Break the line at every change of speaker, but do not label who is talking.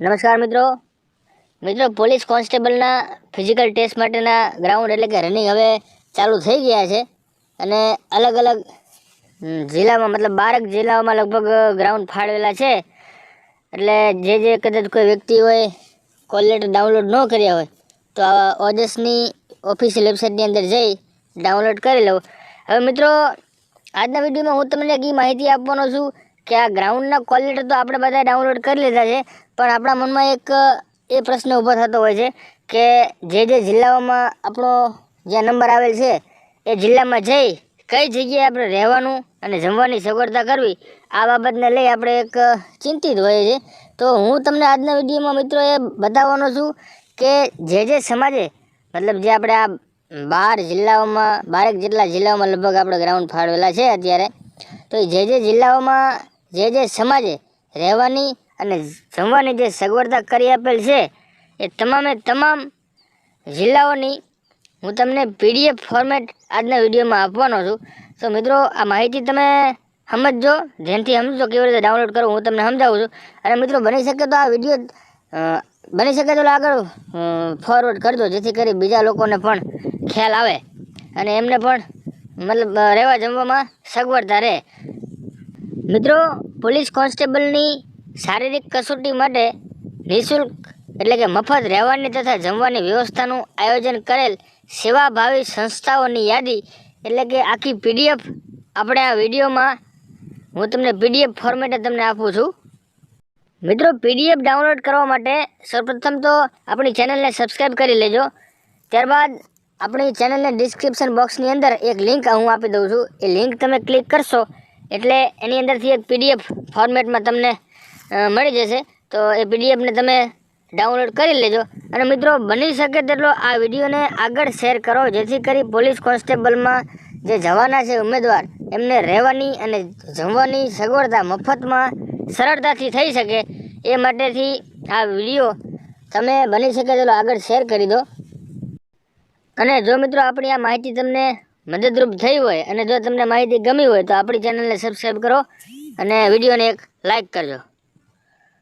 નમસ્કાર મિત્રો. મિત્રો, પોલીસ કોન્સ્ટેબલના ફિઝિકલ ટેસ્ટ માટેના ગ્રાઉન્ડ એટલે કે રનિંગ હવે ચાલુ થઈ ગયા છે. અને અલગ અલગ જિલ્લામાં, મતલબ બારક જિલ્લાઓમાં લગભગ ગ્રાઉન્ડ ફાળવેલા છે. એટલે જે જે કદાચ કોઈ વ્યક્તિ હોય કોલ લેટર ડાઉનલોડ ન કર્યા હોય, તો ઓજસની ઓફિશિયલ વેબસાઇટની અંદર જઈ ડાઉનલોડ કરી લઉં. હવે મિત્રો, આજના વિડીયોમાં હું તમને એક માહિતી આપવાનો છું કે આ ગ્રાઉન્ડના ક્વોલિટી તો આપણે બધા ડાઉનલોડ કરી લીધા છે, પણ આપણા મનમાં એક, એ પ્રશ્ન ઊભો થતો હોય છે કે જે જે જિલ્લાઓમાં આપણો જ્યાં નંબર આવેલ છે, એ જિલ્લામાં જઈ કઈ જગ્યાએ આપણે રહેવાનું અને જમવાની સગવડતા કરવી, આ બાબતને લઈ આપણે એક ચિંતિત હોઈએ છીએ. તો હું તમને આજના વિડીયોમાં મિત્રો એ બતાવવાનો છું કે જે જે સમાજે, મતલબ જે આપણે આ બાર જિલ્લાઓમાં, બારેક જેટલા જિલ્લાઓમાં લગભગ આપણે ગ્રાઉન્ડ ફાળવેલા છે અત્યારે, તો જે જે જિલ્લાઓમાં જે જે સમાજે રહેવાની અને જમવાની જે સગવડતા કરી આપેલ છે, એ તમામે તમામ જિલ્લાઓની હું તમને પીડીએફ ફોર્મેટ આજના વિડીયોમાં આપવાનો છું. તો મિત્રો, આ માહિતી તમે સમજજો ધ્યાનથી સમજો કેવી રીતે ડાઉનલોડ કરો હું તમને સમજાવું છું. અને મિત્રો, બની શકે તો આ વીડિયો બની શકે તો આગળ ફોરવર્ડ કરજો, જેથી કરી બીજા લોકોને પણ ખ્યાલ આવે અને એમને પણ મતલબ રહેવા જમવામાં સગવડતા રહે. મિત્રો, પોલીસ કોન્સ્ટેબલની શારીરિક કસોટી માટે નિઃશુલ્ક એટલે કે મફત રહેવાની તથા જમવાની વ્યવસ્થાનું આયોજન કરેલ સેવાભાવી સંસ્થાઓની યાદી એટલે કે આખી પીડીએફ આપણે આ વિડીયોમાં હું તમને પીડીએફ ફોર્મેટે તમને આપું છું. મિત્રો, પીડીએફ ડાઉનલોડ કરવા માટે સૌપ્રથમ તો આપણી ચેનલને સબસ્ક્રાઈબ કરી લેજો. ત્યારબાદ આપણી ચેનલને ડિસ્ક્રિપ્શન બોક્સની અંદર એક લિંક હું આપી દઉં છું. એ લિંક તમે ક્લિક કરશો એટલે એની અંદરથી એક પીડીએફ ફોર્મેટમાં તમને મળી જશે. તો એ પીડીએફને તમે ડાઉનલોડ કરી લેજો. અને મિત્રો, બની શકે તેટલો આ વિડીયોને આગળ શેર કરો. જેથી કરી પોલીસ કોન્સ્ટેબલમાં જે જવાના છે ઉમેદવાર, એમને રહેવાની અને જમવાની સગવડતા મફતમાં સરળતાથી થઈ શકે. એ માટેથી આ વીડિયો તમે બની શકે તેટલો આગળ શેર કરી દો. અને જો મિત્રો, આપણી આ માહિતી તમને મદદરૂપ થઈ હોય અને જો તમને માહિતી ગમી હોય તો આપણી ચેનલને સબસ્ક્રાઈબ કરો અને વિડીયોને એક લાઇક કરજો.